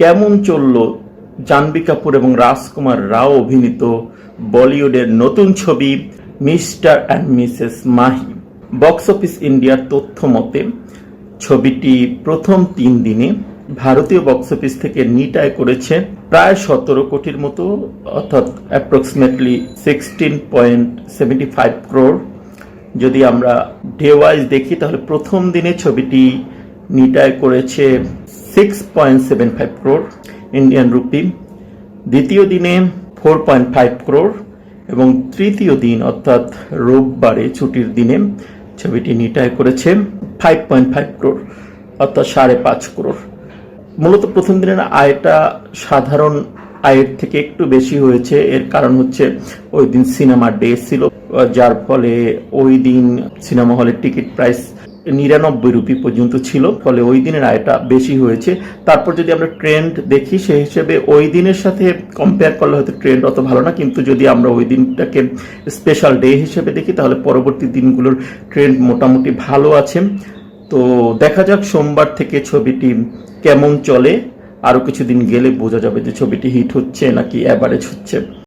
কেমন চলল জাহ্নবী কাপুর এবং রাজকুমার রাও অভিনীত বলিউডের নতুন ছবি Mr and Mrs Mahi. Box office ইন্ডিয়ার তথ্য মতে, ছবিটি প্রথম তিন দিনে ভারতীয় বক্স অফিস থেকে নিটায় করেছে প্রায় সতেরো কোটির মতো, অর্থাৎ approximately sixteen point seventy five crore যদি আমরা ডে ওয়াইজ দেখি, তাহলে প্রথম দিনে ছবিটি নিটায় করেছে six point seven five crore Indian rupee দ্বিতীয় দিনে ফোর পয়েন্ট ফাইভ ক্রোর এবং তৃতীয় দিন, অর্থাৎ রোববারে ছুটির দিনে ছবিটি নিটায় করেছে ফাইভ পয়েন্ট ফাইভ ক্রোর অর্থাৎ সাড়ে পাঁচ ক্রোর মূলত প্রথম দিনের আয়টা সাধারণ আয়ের থেকে একটু বেশি হয়েছে। এর কারণ হচ্ছে ওই দিন সিনেমা ডে ছিল, যার ফলে ওই দিন সিনেমা হলের টিকিট প্রাইস নিরানব্বই রুপি পর্যন্ত ছিল, ফলে ওই দিনের আয়টা বেশি হয়েছে। তারপর যদি আমরা ট্রেন্ড দেখি সেই হিসেবে ওই দিনের সাথে কম্পেয়ার করলে হয়তো ট্রেন্ড অত ভালো না, কিন্তু যদি আমরা ওই দিনটাকে স্পেশাল ডে হিসেবে দেখি, তাহলে পরবর্তী দিনগুলোর ট্রেন্ড মোটামুটি ভালো আছে। তো দেখা যাক সোমবার থেকে ছবিটি কেমন চলে। আরও কিছুদিন গেলে বোঝা যাবে যে ছবিটি হিট হচ্ছে নাকি অ্যাভারেজ হচ্ছে।